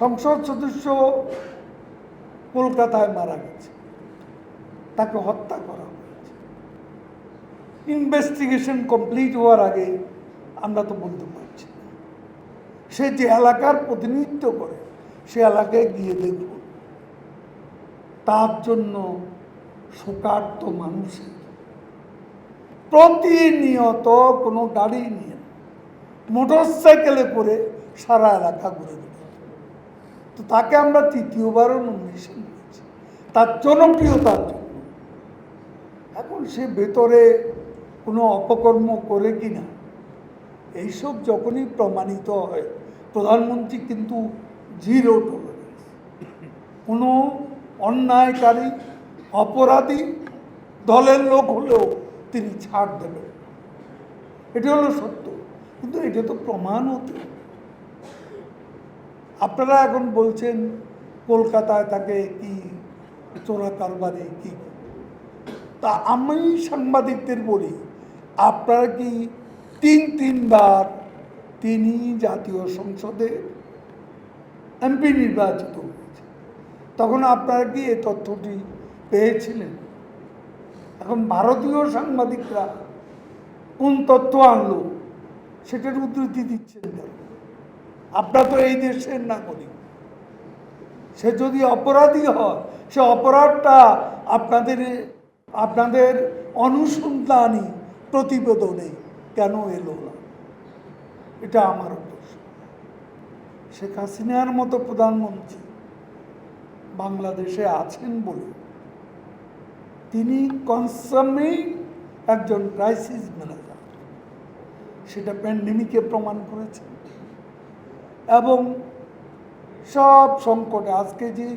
সংসদ সদস্য কলকাতায় মারা গেছে। তাকে হত্যা করা হয়েছে। ইনভেস্টিগেশন কমপ্লিট হওয়ার আগে আমরা তো বলতে পারছি সে যে এলাকার প্রতিনিধিত্ব করে, সে এলাকায় গিয়ে দেখুন তার জন্য শোকার্ত মানুষের। প্রতিনিয়ত কোনো গাড়ি নিয়ে মোটর সাইকেলে করে সারা এলাকা ঘুরে বেড়ায়। তো তাকে আমরা তৃতীয়বারও নমিনেশন দিয়েছি। তার জনপ্রিয়তার জন্য এখন সে ভেতরে কোনো অপকর্ম করে কি না এইসব যখনই প্রমাণিত হয়, প্রধানমন্ত্রী কিন্তু জিরো টলারেন্স কোনো অন্যায়কারী, অপরাধী দলের লোক হলেও তিনি ছাড় দেবেন। এটা হলো সত্য। কিন্তু এটা তো প্রমাণ হতে আপনারা এখন বলছেন কলকাতায় তাকে কি চোরা কারবারে কি? তা আমি সাংবাদিকদের বলি, আপনারা কি তিন তিনবার তিনি জাতীয় সংসদে এমপি নির্বাচিত হয়েছে তখন আপনারা কি এই তথ্যটি পেয়েছিলেন? এখন ভারতীয় সাংবাদিকরা কোন তথ্য আনলো, সেটার উদ্ধৃতি দিচ্ছেন কেন? আপনারা তো এই দেশের নাগরিক। সে যদি অপরাধী হয়, সে অপরাধটা আপনাদের আপনাদের অনুসন্ধানী প্রতিবেদনে কেন এলো না? এটা আমার প্রশ্ন শেখ হাসিনার মতো প্রধানমন্ত্রী বাংলাদেশে আছেন বলে তিনি কনসামেই একজন ক্রাইসিস ম্যানেজার সেটা প্যান্ডেমিকে প্রমাণ করেছেন। এবং সব সংকটে আজকে যে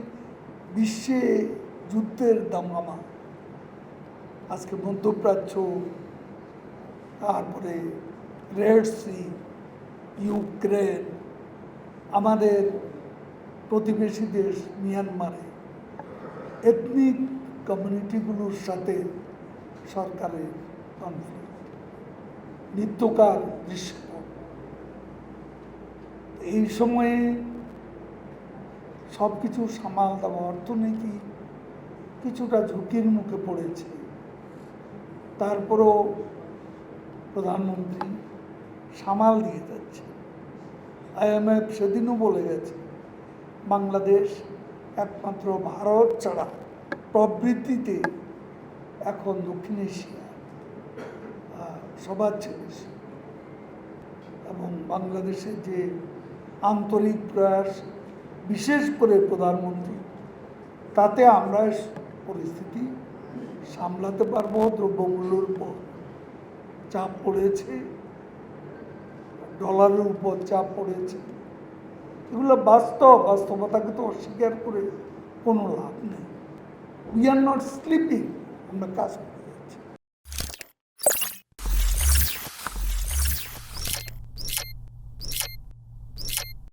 বিশ্বে যুদ্ধের দামামা, আজকে মধ্যপ্রাচ্য, তারপরে রেড সি ইউক্রেন আমাদের প্রতিবেশী দেশ মিয়ানমারে এথনিক কমিউনিটিগুলোর সাথে সরকারের কনফ্লিক্ট নিত্যকার দৃশ্যপট এই সময়ে সব কিছু সামাল দেওয়া অর্থনীতি কিছুটা ঝুঁকির মুখে পড়েছে। তারপরও প্রধানমন্ত্রী সামাল দিয়ে যাচ্ছে। আইএমএফ সেদিনও বলে গেছে, বাংলাদেশ একমাত্র ভারত ছাড়া প্রবৃত্তিতে এখন দক্ষিণ এশিয়া সবার চেয়ে এবং বাংলাদেশের যে আন্তরিক প্রয়াস, বিশেষ করে প্রধানমন্ত্রী, তাতে আমরা পরিস্থিতি সামলাতে পারব, দ্রব্যমূল্যের উপর চাপ পড়েছে, ডলারের উপর চাপ পড়েছে। এগুলো বাস্তব, বাস্তবতাকে তো অস্বীকার করে কোনো লাভ নেই। উই আর নট স্লিপিং আমরা কাজ করি